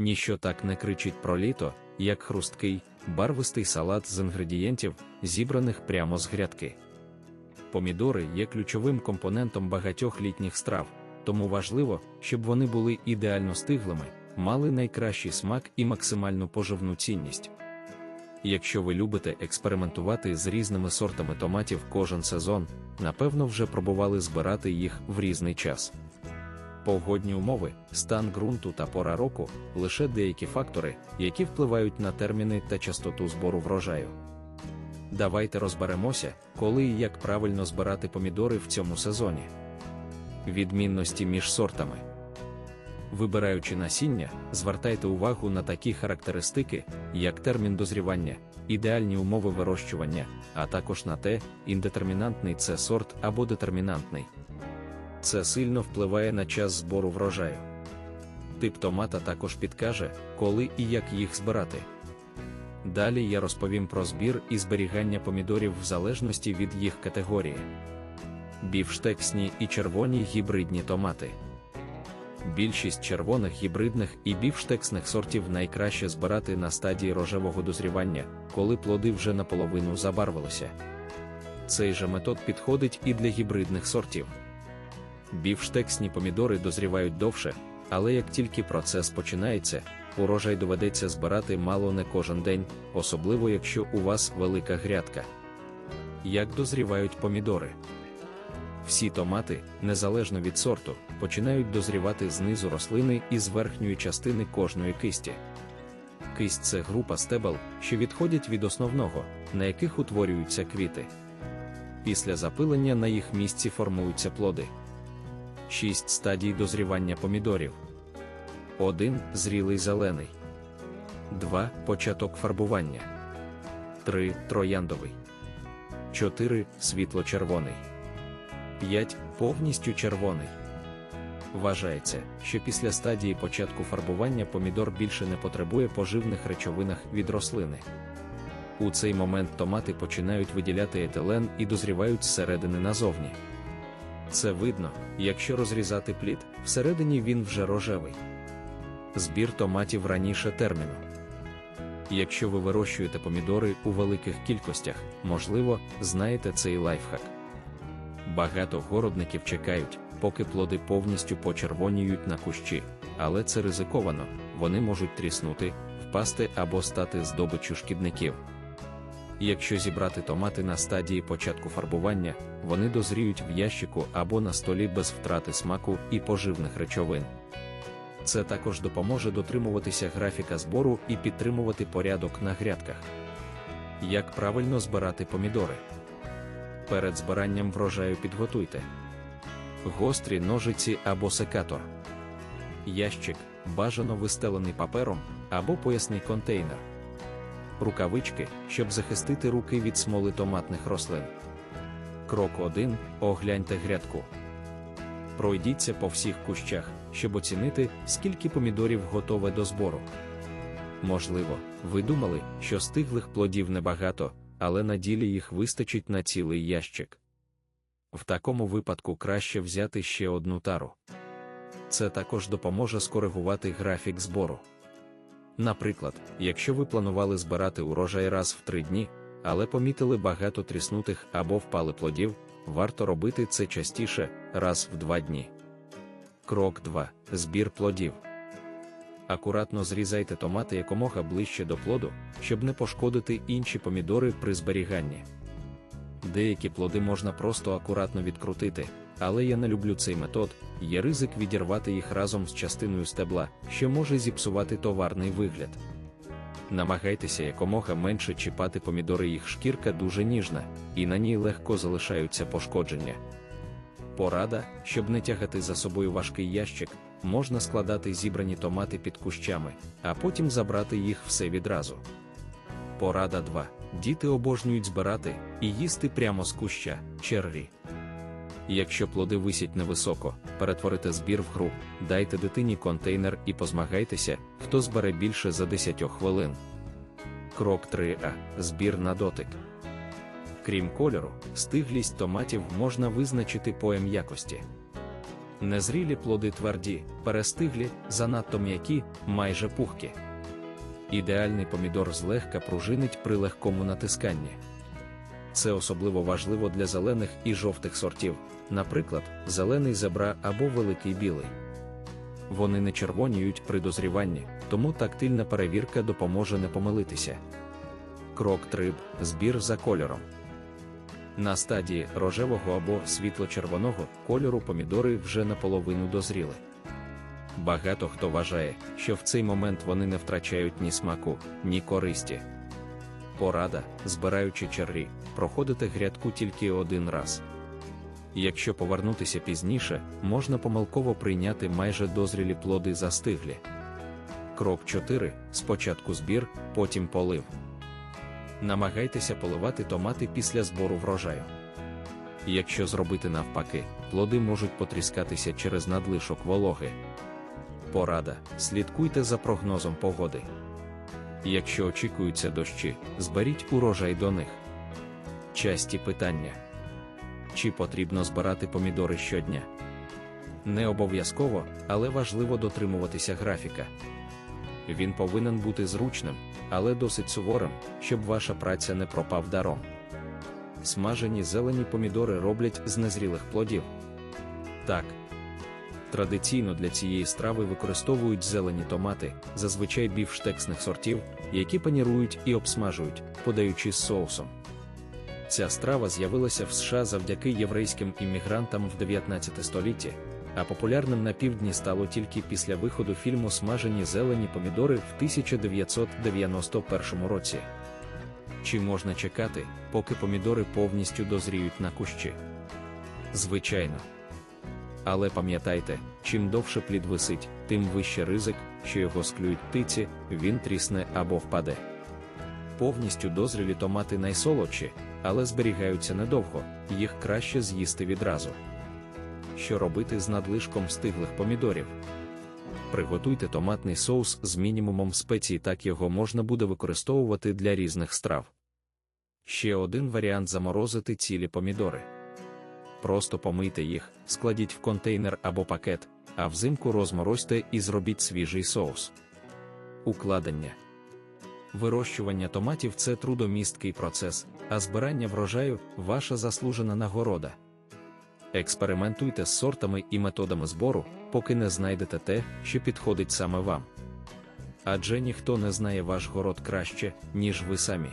Ніщо так не кричить про літо, як хрусткий, барвистий салат з інгредієнтів, зібраних прямо з грядки. Помідори є ключовим компонентом багатьох літніх страв, тому важливо, щоб вони були ідеально стиглими, мали найкращий смак і максимальну поживну цінність. Якщо ви любите експериментувати з різними сортами томатів кожен сезон, напевно, вже пробували збирати їх в різний час. Погодні умови, стан ґрунту та пора року лише деякі фактори, які впливають на терміни та частоту збору врожаю. Давайте розберемося, коли і як правильно збирати помідори в цьому сезоні. Відмінності між сортами. Вибираючи насіння, звертайте увагу на такі характеристики, як термін дозрівання, ідеальні умови вирощування, а також на те, індетермінантний це сорт або детермінантний. Це сильно впливає на час збору врожаю. Тип томата також підкаже, коли і як їх збирати. Далі я розповім про збір і зберігання помідорів в залежності від їх категорії. Бівштексні і червоні гібридні томати. Більшість червоних гібридних і бівштексних сортів найкраще збирати на стадії рожевого дозрівання, коли плоди вже наполовину забарвилися. Цей же метод підходить і для гібридних сортів. Бівштексні помідори дозрівають довше, але як тільки процес починається, урожай доведеться збирати мало не кожен день, особливо якщо у вас велика грядка. Як дозрівають помідори? Всі томати, незалежно від сорту, починають дозрівати знизу рослини і з верхньої частини кожної кисті. Кисть це група стебел, що відходять від основного, на яких утворюються квіти. Після запилення на їх місці формуються плоди. 6 стадій дозрівання помідорів. 1. Зрілий зелений. 2. Початок фарбування. 3. Трояндовий. 4. Світло-червоний. 5. Повністю червоний. Вважається, що після стадії початку фарбування помідор більше не потребує поживних речовинах від рослини. У цей момент томати починають виділяти етилен і дозрівають зсередини назовні. Це видно, якщо розрізати плід, всередині він вже рожевий. Збір томатів раніше терміну. Якщо ви вирощуєте помідори у великих кількостях, можливо, знаєте цей лайфхак. Багато городників чекають, поки плоди повністю почервоніють на кущі, але це ризиковано, вони можуть тріснути, впасти або стати здобиччю шкідників. Якщо зібрати томати на стадії початку фарбування, вони дозріють в ящику або на столі без втрати смаку і поживних речовин. Це також допоможе дотримуватися графіка збору і підтримувати порядок на грядках. Як правильно збирати помідори? Перед збиранням врожаю підготуйте гострі ножиці або секатор, ящик, бажано вистелений папером або поясний контейнер, рукавички, щоб захистити руки від смоли томатних рослин. Крок 1. Огляньте грядку. Пройдіться по всіх кущах, щоб оцінити, скільки помідорів готове до збору. Можливо, ви думали, що стиглих плодів небагато, але на ділі їх вистачить на цілий ящик. В такому випадку краще взяти ще одну тару. Це також допоможе скоригувати графік збору. Наприклад, якщо ви планували збирати урожай раз в три дні, але помітили багато тріснутих або впали плодів, варто робити це частіше, раз в два дні. Крок 2. Збір плодів. Акуратно зрізайте томати якомога ближче до плоду, щоб не пошкодити інші помідори при зберіганні. Деякі плоди можна просто акуратно відкрутити, але я не люблю цей метод, є ризик відірвати їх разом з частиною стебла, що може зіпсувати товарний вигляд. Намагайтеся якомога менше чіпати помідори, їх шкірка дуже ніжна, і на ній легко залишаються пошкодження. Порада, щоб не тягати за собою важкий ящик, можна складати зібрані томати під кущами, а потім забрати їх все відразу. Порада 2. Діти обожнюють збирати і їсти прямо з куща черрі. Якщо плоди висять невисоко, перетворите збір в гру, дайте дитині контейнер і позмагайтеся, хто збере більше за 10 хвилин. Крок 3а. Збір на дотик. Крім кольору, стиглість томатів можна визначити по якості. Незрілі плоди тверді, перестиглі, занадто м'які, майже пухкі. Ідеальний помідор злегка пружинить при легкому натисканні. Це особливо важливо для зелених і жовтих сортів, наприклад, зелений зебра або великий білий. Вони не червоніють при дозріванні, тому тактильна перевірка допоможе не помилитися. Крок 3. Збір за кольором. На стадії рожевого або світло-червоного кольору помідори вже наполовину дозріли. Багато хто вважає, що в цей момент вони не втрачають ні смаку, ні користі. Порада, збираючи черрі, проходити грядку тільки один раз. Якщо повернутися пізніше, можна помилково прийняти майже дозрілі плоди застиглі. Крок 4. Спочатку збір, потім полив. Намагайтеся поливати томати після збору врожаю. Якщо зробити навпаки, плоди можуть потріскатися через надлишок вологи. Порада. Слідкуйте за прогнозом погоди. Якщо очікуються дощі, зберіть урожай до них. Часті питання. Чи потрібно збирати помідори щодня? Не обов'язково, але важливо дотримуватися графіка. Він повинен бути зручним, але досить суворим, щоб ваша праця не пропав даром. Смажені зелені помідори роблять з незрілих плодів. Так. Традиційно для цієї страви використовують зелені томати, зазвичай бівштексних сортів, які панірують і обсмажують, подаючи з соусом. Ця страва з'явилася в США завдяки єврейським іммігрантам в 19 столітті, а популярним на півдні стало тільки після виходу фільму Смажені зелені помідори в 1991 році. Чи можна чекати, поки помідори повністю дозріють на кущі? Звичайно. Але пам'ятайте, чим довше плід висить, тим вище ризик, що його склюють птиці, він трісне або впаде. Повністю дозрілі томати найсолодші, але зберігаються недовго, їх краще з'їсти відразу. Що робити з надлишком стиглих помідорів? Приготуйте томатний соус з мінімумом спецій, так його можна буде використовувати для різних страв. Ще один варіант заморозити цілі помідори. Просто помийте їх, складіть в контейнер або пакет, а взимку розморозьте і зробіть свіжий соус. Укладення Вирощування томатів це трудомісткий процес, а збирання врожаю ваша заслужена нагорода. Експериментуйте з сортами і методами збору, поки не знайдете те, що підходить саме вам. Адже ніхто не знає ваш город краще, ніж ви самі.